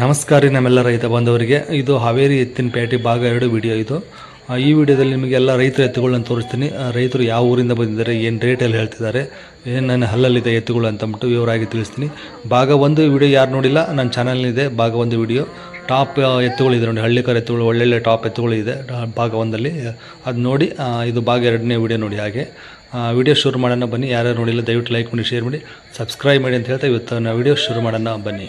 ನಮಸ್ಕಾರ ನಮ್ಮೆಲ್ಲ ರೈತ ಬಾಂಧವರಿಗೆ ಇದು ಹಾವೇರಿ ಎತ್ತಿನ ಪೇಟೆ ಭಾಗ ಎರಡು ವಿಡಿಯೋ ಇದು. ಈ ವಿಡಿಯೋದಲ್ಲಿ ನಿಮಗೆ ಎಲ್ಲ ರೈತರ ಎತ್ತುಗಳನ್ನ ತೋರಿಸ್ತೀನಿ. ರೈತರು ಯಾವ ಊರಿಂದ ಬಂದಿದ್ದಾರೆ, ಏನು ರೇಟಲ್ಲಿ ಹೇಳ್ತಿದ್ದಾರೆ, ಏನು ನನ್ನ ಹಲ್ಲಲ್ಲಿದೆ ಎತ್ತುಗಳು ಅಂತಂದ್ಬಿಟ್ಟು ವಿವರಾಗಿ ತಿಳಿಸ್ತೀನಿ. ಭಾಗ ಒಂದು ವಿಡಿಯೋ ಯಾರು ನೋಡಿಲ್ಲ, ನನ್ನ ಚಾನಲ್ನಿದೆ ಭಾಗ ಒಂದು ವಿಡಿಯೋ. ಟಾಪ್ ಎತ್ತುಗಳಿದೆ ನೋಡಿ, ಹಳ್ಳಿಕರ ಎತ್ತುಗಳು, ಒಳ್ಳೊಳ್ಳೆ ಟಾಪ್ ಎತ್ತುಗಳಿದೆ ಭಾಗ ಒಂದಲ್ಲಿ. ಅದು ನೋಡಿ ಇದು ಭಾಗ ಎರಡನೇ ವಿಡಿಯೋ ನೋಡಿ ಹಾಗೆ. ವಿಡಿಯೋ ಶುರು ಮಾಡೋಣ ಬನ್ನಿ. ಯಾರ್ಯಾರು ನೋಡಿಲ್ಲ, ದಯವಿಟ್ಟು ಲೈಕ್ ಮಾಡಿ ಶೇರ್ ಮಾಡಿ ಸಬ್ಸ್ಕ್ರೈಬ್ ಮಾಡಿ ಅಂತ ಹೇಳ್ತಾ ಇವತ್ತು ನಾವು ವಿಡಿಯೋ ಶುರು ಮಾಡೋಣ ಬನ್ನಿ.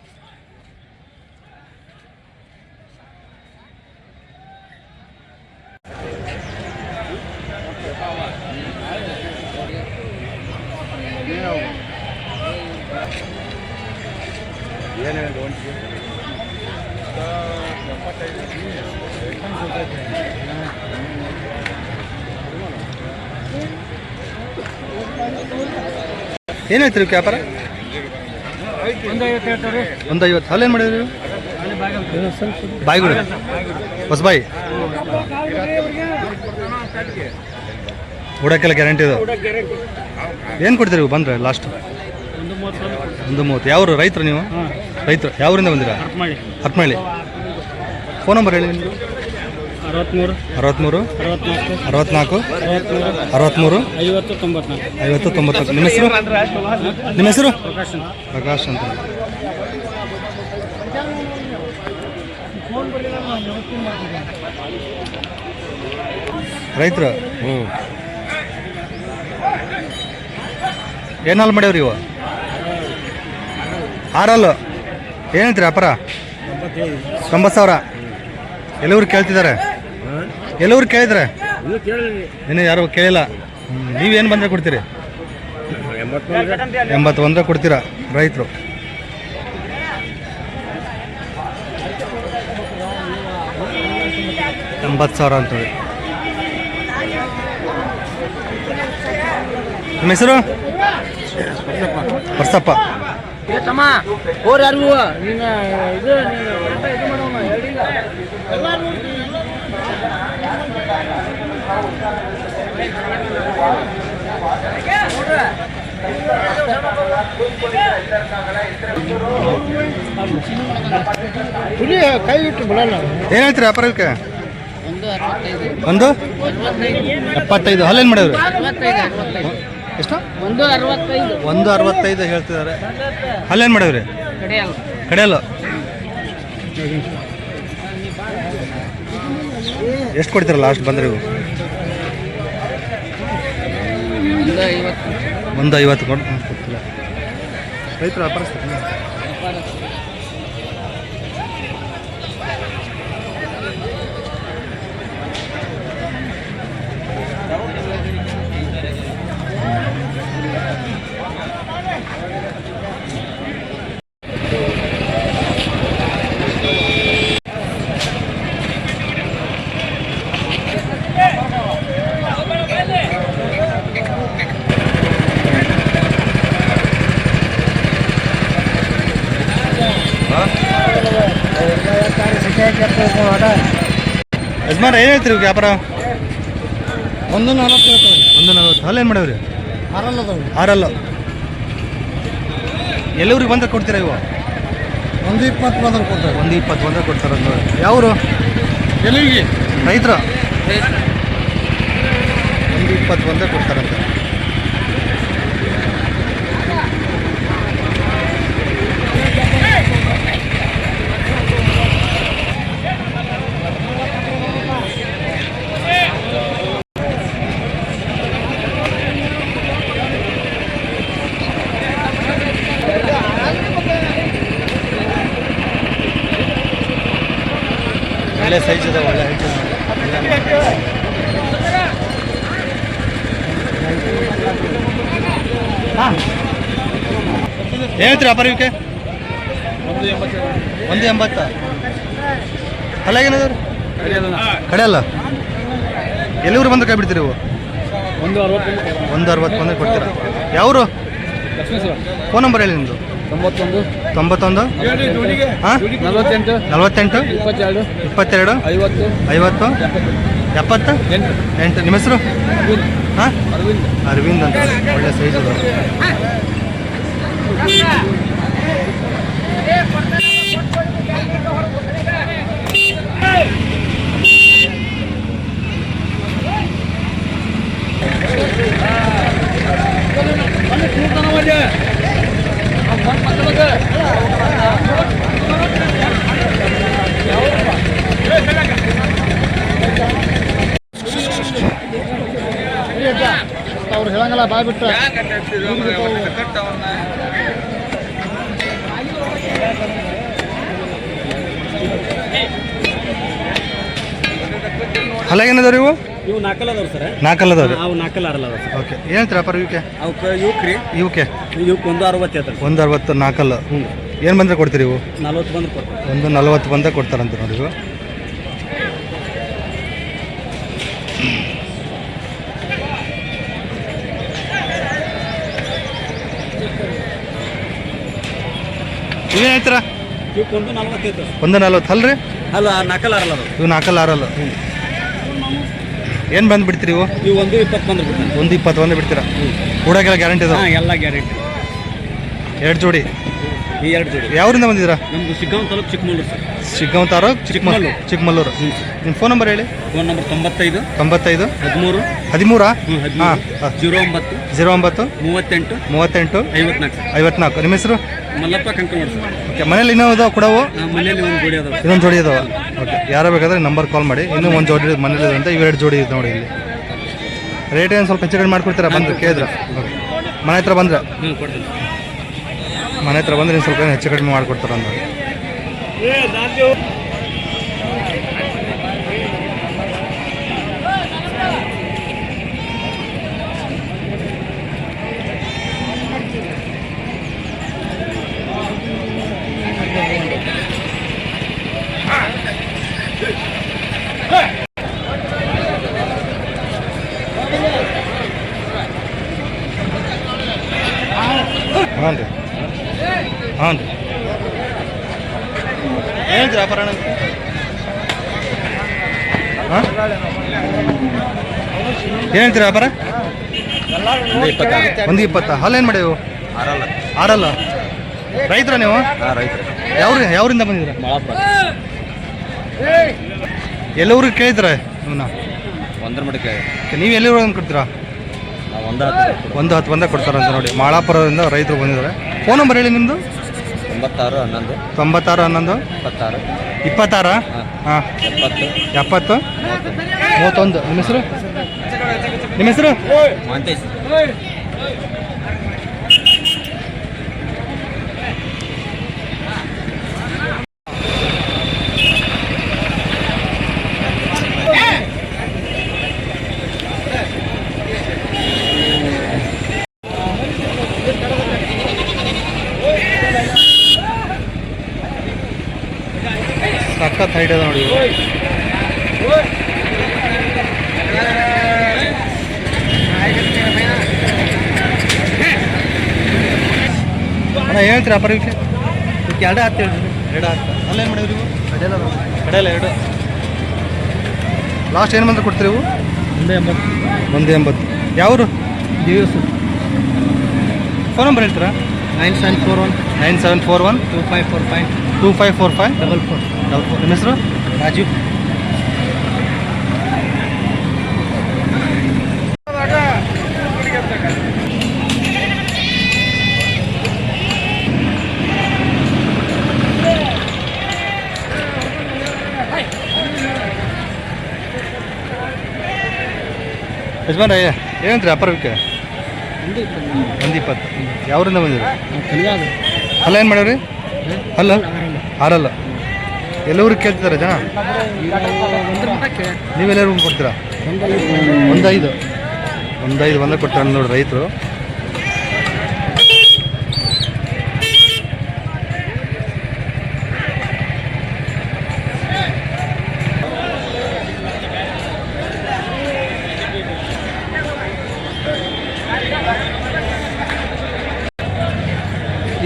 ಏನಾಯ್ತು ರೀ ವ್ಯಾಪಾರ? ಒಂದು ಐವತ್ತು ಅಲ್ಲೇನು ಮಾಡಿದ್ರಿ ಬಾಯಿಗಳು. ಹೊಸಬಾಯಿ. ಗ್ಯಾರಂಟಿ ಇದು. ಏನು ಕೊಡ್ತೀರಿ ಬಂದ್ರೆ ಲಾಸ್ಟ್ ಒಂದು ಮೂವತ್ತು. ಯಾವರು? ರೈತರು ನೀವು? ರೈತರು. ಯಾವರಿಂದ ಬಂದಿರ? ಹತ್ಮಳ್ಳಿ. ಫೋನ್ ನಂಬರ್ ಹೇಳಿ ನಿಮ್ಮದು ಅರವತ್ತ್ಮೂರು ಅರವತ್ತ್ಮೂರು ಅರವತ್ನಾಲ್ಕು. ಅರವತ್ಮೂರು. ಅರವತ್ತ್ಮೂರು ಐವತ್ತು ತೊಂಬತ್ನಾಲ್ಕು. ಐವತ್ತು ತೊಂಬತ್ತು ನಿಮ್ಮ ಹೆಸರು? ನಿಮ್ಮ ಹೆಸರು? ಪ್ರಕಾಶ್ ಅಂತ. ಪ್ರಕಾಶ್ ಅಂತ. ರೈತರು? ಹ್ಞೂ ಏನಲ್ಲಿ ಮಾಡ್ಯಾವ್ರಿ ಇವು? ಆರಲ್ಲು. ಏನಂತೀರಿ ಅಪರ ತೊಂಬತ್ತು ಸಾವಿರ. ಎಲ್ಲವರು ಕೇಳ್ತಿದ್ದಾರೆ? ಎಲ್ಲವರು ಕೇಳಿದ್ರೆ? ಇನ್ನು ಯಾರು ಕೇಳಿಲ್ಲ. ನೀವೇನು ಬಂದರೆ ಕೊಡ್ತೀರಿ? ಎಂಬತ್ತು ಬಂದರೆ ಕೊಡ್ತೀರಾ ರೈತರು? ಎಂಬತ್ತು ಸಾವಿರ ಅಂತೇಳಿ. ನಿಮ್ಮ ಹೆಸರು? ಬರ್ಸಪ್ಪ ತಮ್ಮ ಓರ್ ಯಾರಿಗೂ ನೀನು ಇದು ನೀನು ಊಟ ಇದು ಮಾಡೋಣ ಹೇಳಿಲ್ಲ ಹುಲಿ ಕೈ ಇಟ್ಟು ಬಿಡಲ್ಲ ಏನಾಯ್ತು ರೀ ಅಪರಕ್ಕೆ ಒಂದು ಎಪ್ಪತ್ತೈದು ಹಲ್ಲೇನು ಅರವತ್ತೈದು. ಎಷ್ಟು? ಒಂದು ಅರವತ್ತೈದು. ಒಂದು ಅರವತ್ತೈದು ಹೇಳ್ತಿದ್ದಾರೆ. ಅಲ್ಲೇನು ಮಾಡಿದ್ರಿ? ಕಡೆಯಲ್ಲ. ಕಡೆಯಲ್ಲ. ಎಷ್ಟು ಕೊಡ್ತೀರ ಲಾಸ್ಟ್ ಬಂದ್ರೆ ಇವು ಒಂದು ಐವತ್ತು ಒಂದು ಐವತ್ತು ಕೊಡ್ತೀರ? ರೈತರು ವ್ಯಾಪಾರಸ್ಥರು. ಯಜಮಾನ ಏನು ಹೇಳ್ತೀರಿ ವ್ಯಾಪಾರ? ಒಂದು ನಲವತ್ತೈದು ಒಂದು ನಲವತ್ತು. ಅಲ್ಲೇನು ಮಾಡ್ಯಾವ್ರಿ ಆರಲ್ಲದವು ಆರಲ್ಲ ಎಲ್ಲವ್ರಿಗೆ ಬಂದ್ರೆ ಕೊಡ್ತೀರಾ ಇವ ಒಂದು ಇಪ್ಪತ್ತು ಬಂದ್ರೆ ಕೊಡ್ತಾರೆ. ಒಂದು ಇಪ್ಪತ್ತು ಬಂದ್ರೆ ಕೊಡ್ತಾರೆ ಯಾವರು? ಎಲ್ಲಿಗೆ? ರೈತರು. ಒಂದು ಇಪ್ಪತ್ತು ಬಂದ್ರೆ ಕೊಡ್ತಾರಂತೆ. ಒಳ್ಳೆ ಸೈಜ್ ಇದೆ ಒಳ್ಳೆ ಇದೆ. ಹೇಳ್ತೀರಿ ಅಪರ ಇವಕ್ಕೆ ಒಂದು ಎಂಬತ್ತ. ಅಲ್ಲ ಏನದ ಕಡೆ ಅಲ್ಲ ಎಲ್ಲಿವ್ರು ಬಂದು ಕೈ ಬಿಡ್ತೀರಿ ಇವು ಒಂದು ಅರವತ್ತು ಒಂದು ಅರವತ್ತು ಬಂದು ಕೊಡ್ತೀರಾ? ಯಾವರು? ಫೋನ್ ನಂಬರ್ ಹೇಳಿ ನಿಮ್ಮದು ತೊಂಬತ್ತೊಂದು? ತೊಂಬತ್ತೊಂದು? ಹಾಂ ನಲವತ್ತೆಂಟು? ನಲವತ್ತೆಂಟು? ಇಪ್ಪತ್ತೆರಡು? ಇಪ್ಪತ್ತೆರಡು? ಐವತ್ತು? ಐವತ್ತು? ಎಪ್ಪತ್ತು? ಎಂಟು. ಎಂಟು. ನಿಮ್ಮ ಹೆಸರು? ಹಾಂ ಅರವಿಂದ್. ಅರವಿಂದ್ ಅಂತ. ಒಳ್ಳೆ ಸೈಜ್ ಅದ. ಅವ್ರು ಹೇಳಂಗಲ್ಲ ಬಾಯ್ ಬಿಟ್ಟ ಹಲ ಏನದಾವ್ರಿ ಇವು ಇವು ನಾಲ್ಕಲ್ಲ ಅದಾವ ಸರ್ ಅವು ನಾಲ್ಕಲ್ಲ ಸರ್. ಓಕೆ. ಇವಕ್ಕೆ ಅವಕ್ಕೆ ಇವಕ್ಕೆ ಇವಕ್ಕೆ ಒಂದು ಅರವತ್ತು ಹೇಳ್ತಾರೆ ಒಂದು ಅರವತ್ತು ನಾಲ್ಕಲ್ಲ ಏನು ಬಂದರೆ ಕೊಡ್ತೀರಿ ಇವು? ನಲ್ವತ್ತು ಬಂದು ಕೊಡ್ತಾರೆ ಒಂದು ನಲವತ್ತು ಬಂದ ಕೊಡ್ತಾರಂತ ನೋಡಿ ಇವು. ಇವೇನು ಹೇಳ್ತೀರಾ? ಇವಕ್ಕೆ ಒಂದು ನಲ್ವತ್ತು ಹೇಳ್ತಾರೆ ಒಂದು ನಲ್ವತ್ತು. ಅಲ್ರಿ? ಅಲ್ಲ ನಾಲ್ಕಲ್ಲ ಆರಲ್ಲ ಇವ್ ನಾಲ್ಕಲ್ಲ ಆರಲ್ಲ ಏನು ಬಂದ್ಬಿಡ್ತೀರಿ ಒಂದು ಇಪ್ಪತ್ತು ಬಂದ್ರೆ ಬಿಡ್ತಾರೆ ಒಂದು ಇಪ್ಪತ್ತು ಬಂದು ಬಿಡ್ತೀರಾ ಕೂಡಕ್ಕೆಲ್ಲ ಗ್ಯಾರಂಟಿ ಹಾಂ ಎಲ್ಲ ಗ್ಯಾರಂಟಿ ಎರಡು ಜೋಡಿ? ಈ ಎರಡು ಜೋಡಿ. ಯಾವ್ರಿಂದ ಬಂದಿದ್ದೀರಾ? ನಮ್ದು ಸಿಗ್ಗಾಂವ್ ತಾಲೂಕು ಚಿಕ್ಕಮಗಳೂರು ಸರ್. ಶಿಗ್ಗಾಂವ್ ತಾಲೂಕು ಚಿಕ್ಕಮಲ್ಲೂರು ಚಿಕ್ಕಮಲ್ಲೂರು ನಿಮ್ಮ ಫೋನ್ ನಂಬರ್ ಹೇಳಿ. ಫೋನ್ ನಂಬರ್ ತೊಂಬತ್ತೈದು. ತೊಂಬತ್ತೈದು. ಹದಿಮೂರು. ಹದಿಮೂರಾ? ಹಾಂ ಜೀರೋ ಒಂಬತ್ತು. ಜೀರೋ ಒಂಬತ್ತು. ಮೂವತ್ತೆಂಟು. ಮೂವತ್ತೆಂಟು. ಐವತ್ನಾಲ್ಕು. ಐವತ್ನಾಲ್ಕು. ನಿಮ್ಮ ಹೆಸರು? ಮಲ್ಲಪ್ಪ ಸರ್. ಓಕೆ ಮನೇಲಿ ಇನ್ನೂ ಇದಾವೆ ಕೊಡವು ನಮ್ಮ ಮನೇಲಿ ಒಂದು ಜೋಡಿ ಅದಾವೆ. ಇನ್ನೊಂದು ಜೋಡಿ ಇದಾವೆ? ಓಕೆ ಯಾರು ಬೇಕಾದ್ರೆ ನಂಬರ್ ಕಾಲ್ ಮಾಡಿ. ಇನ್ನೂ ಒಂದು ಜೋಡಿ ಮನೇಲಿ ಇದೆ ಅಂತ ಇವೆರಡು ಜೋಡಿ ಇದೆ ನೋಡಿ ಇಲ್ಲಿ. ರೇಟ್ ಏನು ಸ್ವಲ್ಪ ಹೆಚ್ಚು ಕಡಿಮೆ ಮಾಡ್ಕೊಡ್ತೀರಾ? ಬಂದು ಕೇಳಿದ್ರೆ. ಓಕೆ. ಮನೆ ಹತ್ರ ಬಂದ್ರೆ? ಹ್ಞೂ ಕೊಡ್ತೀನಿ. ಮನೆ ಹತ್ರ ಬಂದ್ರೆ ಸ್ವಲ್ಪ ಹೆಚ್ಚು ಕಡಿಮೆ ಮಾಡ್ಕೊಡ್ತಾರೆ ಹಾಂ ರೀ ಹಾಂ ರೀ ಏನು ವ್ಯಾಪಾರ ಹಾಂ ಏನು ಹೇಳ್ತೀರಾ ವ್ಯಾಪಾರ? ಒಂದು ಇಪ್ಪತ್ತ? ಹಾಲು ಏನು ಮಾಡಿವು ಆರಲ್ಲ. ಆರಲ್ಲ? ರೈತರ ನೀವು? ಯಾವ ಯಾವ್ರಿಂದ ಬಂದಿದ್ರ ಎಲ್ಲವ್ರಿಗೆ ಕೇಳಿದ್ರ ಇವನ್ನ. ಒಂದ್ರ ಮಡಿಕೆ ನೀವು ಎಲ್ಲಿವರೆಗೆ ಕೊಡ್ತೀರಾ? ಒಂದು ಹತ್ತು ಬಂದ ಕೊಡ್ತಾರಂತ ನೋಡಿ. ಮಾಳಾಪುರದಿಂದ ರೈತರು ಬಂದಿದ್ದಾರೆ. ಫೋನ್ ನಂಬರ್ ಹೇಳಿ ನಿಮ್ಮದು ತೊಂಬತ್ತಾರು ಹನ್ನೊಂದು. ತೊಂಬತ್ತಾರು ಹನ್ನೊಂದು? ಇಪ್ಪತ್ತಾರು. ಇಪ್ಪತ್ತಾರ? ಹಾಂ. ಎಪ್ಪತ್ತು. ಎಪ್ಪತ್ತು? ಮೂವತ್ತೊಂದು. ನಿಮ್ಮ ಹೆಸರು? ನಿಮ್ಮ ಹೆಸರು? ಮಾಂತೇಶ್ ಸಖತ್ ಹೈಟ್ ಅದ ನೋಡಿ ಇವು. ಅಣ್ಣ ಹೇಳ್ತೀರಾ ಪರೀಕ್ಷೆ ಇದಕ್ಕೆ ಎರಡೇ ಹತ್ತು ಹೇಳ್ರಿ ಎರಡು ಹತ್ತು ಅಲ್ಲೇನು ಮಾಡಿವ್ರಿ ಇವು ಕಡೆಯಲ್ಲ ಎರಡು. ಲಾಸ್ಟ್ ಏನು ಬಂದ್ರೆ ಕೊಡ್ತೀರಿ ಇವು? ಒಂದೇ ಎಂಬತ್ತು. ಒಂದೇ ಎಂಬತ್ತು. ಯಾವರು? ದಿವಸ. ಫೋನ್ ನಂಬರ್ ಹೇಳ್ತೀರಾ? Nine seven four one. Nine seven four one. Two five four five. Two five four five. Double four. Double four. ನಿಮ್ಮ ಹೆಸರು? ರಾಜೀವ್. ಯಜಮಾನ ಏನಂತ ಅಪರಕ್ಕೆ ಒಂದು ಇಪ್ಪತ್ತು ಯಾವ್ರಿಂದ ಬಂದಿರಿ? ಅಲ್ಲ ಏನು ಮಾಡ್ಯಾವ್ರಿ? ಅಲ್ಲ ಹಾರಲ್ಲ ಎಲ್ಲವ್ರಿಗೆ ಕೇಳ್ತಿದ್ದಾರೆ ಜನ? ನೀವೆಲ್ಲರೂ ಕೊಡ್ತೀರಾ? ಒಂದು ಐದು. ಒಂದು ಐದು ಕೊಡ್ತಾರೆ ನೋಡಿ ರೈತರು.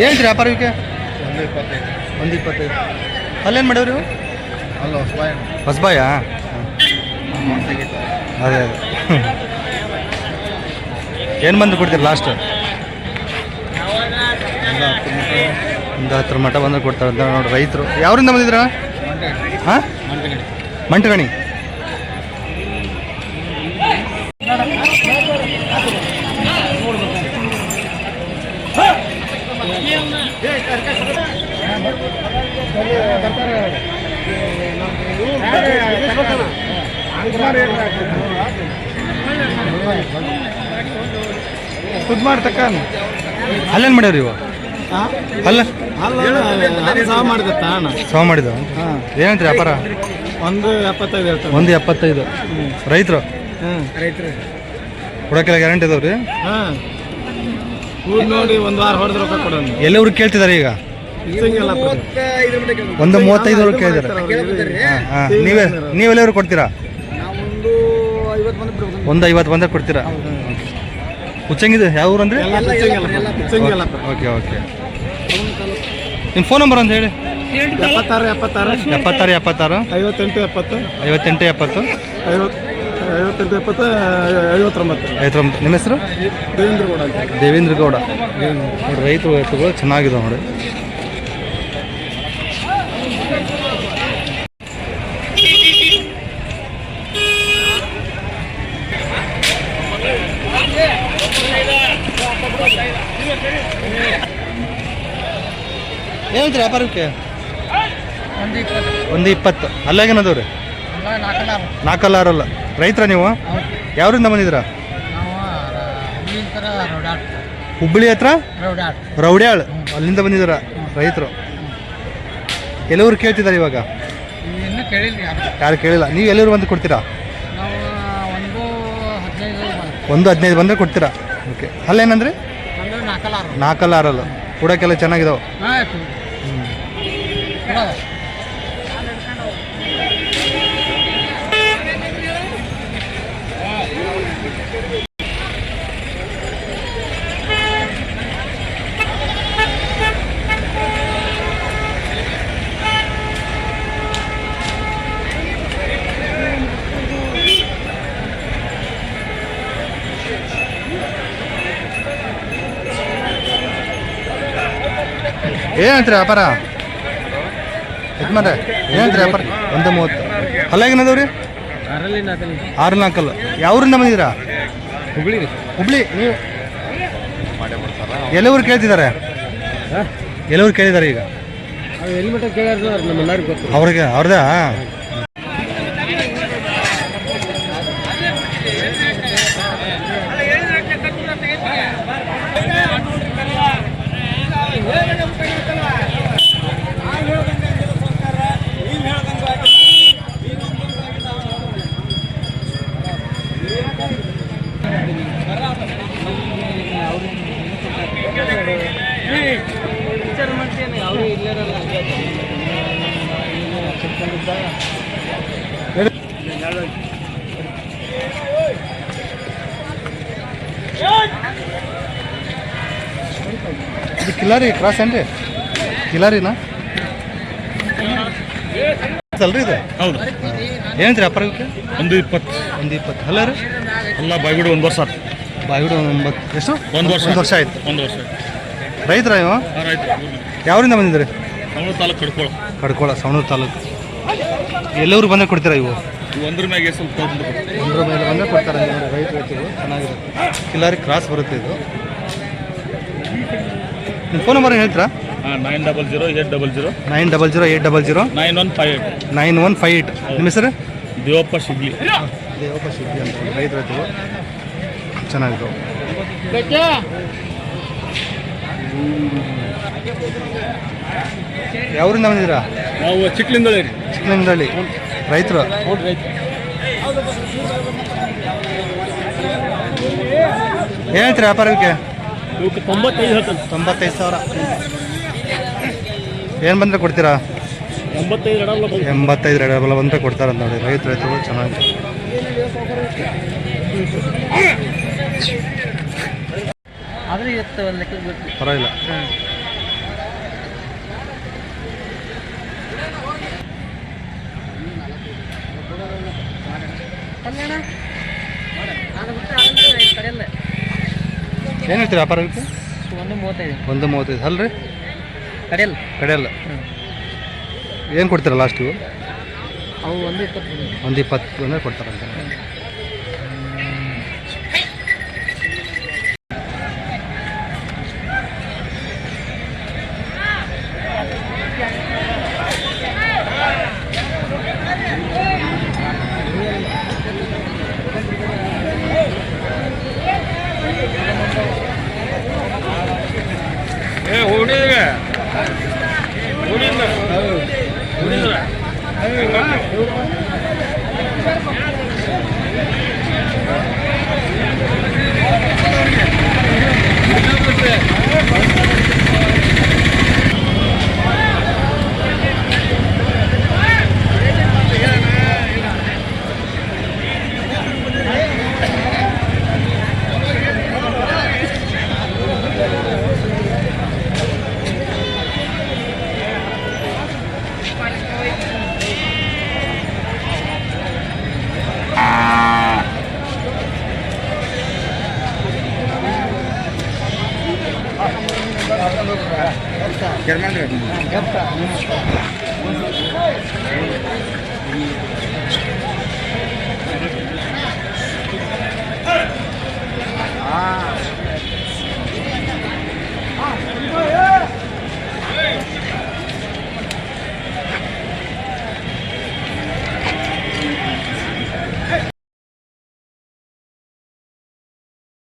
ಏನು ವ್ಯಾಪಾರ ಇವಕ್ಕೆ ಒಂದು ಇಪ್ಪತ್ತೈದು. ಅಲ್ಲೇನು ಮಾಡವ್ರಿ ಇವು ಅಲ್ಲ ಹೊಸಬಾಯ. ಹೊಸಬಾಯ? ಅದೇ ಅದೇ. ಏನು ಬಂದು ಕೊಡ್ತೀರಿ ಲಾಸ್ಟ್ ಒಂದು ಹತ್ತರ ಮಠ ಬಂದು ಕೊಡ್ತಾರೆ ಅಂತ ನೋಡಿ ರೈತರು. ಯಾವ್ರಿಂದ ಬಂದಿದ್ರ ಹಾಂ? ಮಂಟಗಣಿ ಸುದ್ ಮಾಡ್ತಕ್ಕ ಅಲ್ಲೇನು ಮಾಡ್ಯಾವ್ರಿ ಇವ ಅಲ್ಲ. ಸಾವ ಮಾಡಿದತ್ತ ಅಣ್ಣ. ಸಾವು ಮಾಡಿದ? ಏನಂತ್ರಿ ವ್ಯಾಪಾರ? ಒಂದು ಎಪ್ಪತ್ತೈದು ಹೇಳ್ತಾರೆ. ಒಂದು ಎಪ್ಪತ್ತೈದು. ರೈತರು? ಹಾಂ ರೈತರು. ಕೊಡೋಕೆಲ್ಲ ಗ್ಯಾರಂಟಿ ಇದಾವ್ರಿ ಹಾಂ. ನೋಡಿ ಒಂದು ವಾರ ಹೊಡೆದ್ರೆ ರೊಕ್ಕ ಕೇಳ್ತಿದಾರೆ ಎಲ್ಲವ್ರು ಕೇಳ್ತಿದ್ದಾರೆ ಈಗ? ಒಂದು ಮೂವತ್ತೈದು ಕೇಳಿದ್ರು ಹಾಂ ನೀವೇ ನೀವೆಲ್ಲವ್ರು ಕೊಡ್ತೀರಾ? ಒಂದು ಐವತ್ತು ಬಂದಾಗ ಕೊಡ್ತೀರಾ? ಹುಚ್ಚಂಗಿದೆ ಯಾವ ಊರು ಅಂದ್ರೆ? Okay okay. ನಿಮ್ಮ ಫೋನ್ ನಂಬರ್ ಅಂತ ಹೇಳಿ. ಎಪ್ಪತ್ತಾರು ಎಪ್ಪತ್ತಾರು. ಎಪ್ಪತ್ತಾರು ಎಪ್ಪತ್ತಾರು. ಐವತ್ತೆಂಟು ಎಪ್ಪತ್ತು. ಐವತ್ತೆಂಟು ಎಪ್ಪತ್ತು. ಐವತ್ತು ಐವತ್ತೆಂಟು ಎಪ್ಪತ್ತು ಐವತ್ತೊಂಬತ್ತು. ಐವತ್ತೊಂಬತ್ತು. ನಿಮ್ಮ ಹೆಸರು? ದೇವೇಂದ್ರ ಗೌಡ ಅಂತ. ದೇವೇಂದ್ರ ಗೌಡ. ನೋಡಿ ರೈತರು ಚೆನ್ನಾಗಿದೆ ಚೆನ್ನಾಗಿದಾವೆ ನೋಡಿ. ಏನಂತೀರಿ ವ್ಯಾಪಾರಕ್ಕೆ? ಒಂದು ಇಪ್ಪತ್ತು. ಅಲ್ಲಾಗೇನದವ್ರಿ ನಾಲ್ಕಲ್ಲ ಆರಲ್ಲ ರೈತರ ನೀವು? ಯಾವ್ರಿಂದ ಬಂದಿದ್ದೀರಾ? ರೌಡಾಟ್. ಹುಬ್ಬಳ್ಳಿ ಹತ್ರ? ರೌಡ್ಯಾಳ್. ಅಲ್ಲಿಂದ ಬಂದಿದ್ದೀರಾ ರೈತರು? ಎಲ್ಲವರು ಕೇಳ್ತಿದ್ದಾರೆ ಇವಾಗ? ಕೇಳಿಲ್ಲ ಯಾರು? ಯಾರು ಕೇಳಿಲ್ಲ. ನೀವು ಎಲ್ಲರೂ ಬಂದು ಕೊಡ್ತೀರಾ? ನಾವು ಒಂದು ಹದಿನೈದು ಒಂದು ಹದಿನೈದು ಬಂದರೆ ಕೊಡ್ತೀರಾ? ಓಕೆ ಅಲ್ಲೇನಂದ್ರೆ ನಾಲ್ಕಲ್ಲ ನಾಲ್ಕಲ್ಲ ಆರಲ್ಲ. ಕೊಡೋಕ್ಕೆಲ್ಲ ಚೆನ್ನಾಗಿದಾವೆ? ಆಯ್ತು. ಏನಂತೀರಿ ವ್ಯಾಪಾರ? ಯಜಮಾನ್ರೆ ಏನಂತೀರಿ ವ್ಯಾಪಾರ? ಒಂದು ಮೂವತ್ತು. ಅಲ್ಲಾಗೇನದವ್ರಿ ಏನದವ್ರಿ ಆರು ನಾಲ್ಕಲ್ಲ. ಯಾವ್ರಿಂದ ಬಂದಿದ್ದೀರಾ? ಹುಬ್ಳಿ ಹುಬ್ಳಿ ನೀವು? ಎಲ್ಲವರು ಕೇಳ್ತಿದ್ದಾರೆ? ಎಲ್ಲವರು ಕೇಳಿದ್ದಾರೆ ಈಗ? ಅವ್ರಿಗೆ ಅವ್ರದಾ? ಇದು ಕಿಲಾರಿ ಕ್ರಾಸ್ ಏನ್ರಿ? ಕಿಲಾರಿನಾ? ಅಲ್ರಿ ಇದು? ಹೌದು. ಏನಂತ್ರಿ ವ್ಯಾಪಾರಕ್ಕೆ ಒಂದು ಇಪ್ಪತ್ತು. ಒಂದು ಇಪ್ಪತ್ತು. ಅಲ್ಲ ರೀ? ಅಲ್ಲ ಬಾಯ್ಬಿಡು ಒಂದು ವರ್ಷ ಆಯ್ತು ಬಾಯಿಬಿಡು ಒಂಬತ್ತು ಎಷ್ಟು? ಒಂದು ವರ್ಷ ಒಂದು ವರ್ಷ ಆಯ್ತು. ಒಂದು ವರ್ಷ ರೈತರ ಇವ ಆಯ್ತು ಯಾವರಿಂದ ಬಂದಿದ್ರಿ ಸವಣೂರು ತಾಲೂಕು ಕಡ್ಕೊಳ. ಕಡ್ಕೋಳ ಸವಣೂರು ತಾಲೂಕು. ಎಲ್ಲವರು ಬಂದರೆ ಕೊಡ್ತೀರಾ ಇವು? ಒಂದ್ರ ಮ್ಯಾಗೆ ಸ್ವಲ್ಪ ಒಂದ್ರ ಮೇಲೆ ಬಂದರೆ ಕೊಡ್ತಾರೆ ರೈತರು ಚೆನ್ನಾಗಿರುತ್ತೆ. ಕಿಲಾರಿ ಕ್ರಾಸ್ ಬರುತ್ತೆ ಇದು. ನಿಮ್ಮ ಫೋನ್ ನಂಬರ್ ಹೇಳ್ತೀರಾ? Nine double zero eight double zero nine double zero eight double zero nine one five eight nine one five eight ನಿಮ್ಮ ಹೆಸರು? ದೇವಪ್ಪ ಶಿಗ್ಲಿ. ದೇವಪ್ಪ ಶಿಗ್ಲಿ ಅಂತ ರೈತರು ಎತ್ತುಗಳು ಚೆನ್ನಾಗಿತ್ತು ಯಾವರಿಂದ ಬಂದಿದ್ದೀರಾ? ನಾವು ಚಿಕ್ಲಿಂದಲೇ ರೀ. ಚಿಕ್ಕನಂಗಡಳ್ಳಿ ರೈತರು? ಹೇಳ್ತೀರಿ ವ್ಯಾಪಾರಕ್ಕೆ? ಇವಕ್ಕೆ ತೊಂಬತ್ತೈದು ಹೇಳ್ತಾನೆ. ತೊಂಬತ್ತೈದು ಸಾವಿರ. ಏನು ಬಂದರೆ ಕೊಡ್ತೀರಾ? ಎಂಬತ್ತೈದು ಎಡಬಲ ಬಂದು ಎಂಬತ್ತೈದು ಎಡಬಲ ಬಂದರೆ ಕೊಡ್ತಾರೆ ನೋಡಿ. ರೈತ ರೈತರು ಚೆನ್ನಾಗಿ. ಆದರೆ ಇವತ್ತು ಲೆಕ್ಕ ಪರವಾಗಿಲ್ಲ. ಕಲ್ಯಾಣ? ಏನು ಹೇಳ್ತೀರಿ ವ್ಯಾಪಾರ? ಒಂದು ಮೂವತ್ತೈದು. ಒಂದು ಮೂವತ್ತೈದು. ಅಲ್ರಿ? ಕಡೆಯಲ್ಲ. ಕಡೆಯಲ್ಲ. ಏನು ಕೊಡ್ತೀರ ಲಾಸ್ಟು ಅವು ಒಂದು ಇಪ್ಪತ್ತು. ಒಂದು ಇಪ್ಪತ್ತು ಅಂದರೆ ಕೊಡ್ತಾರಂತ. జర్మన్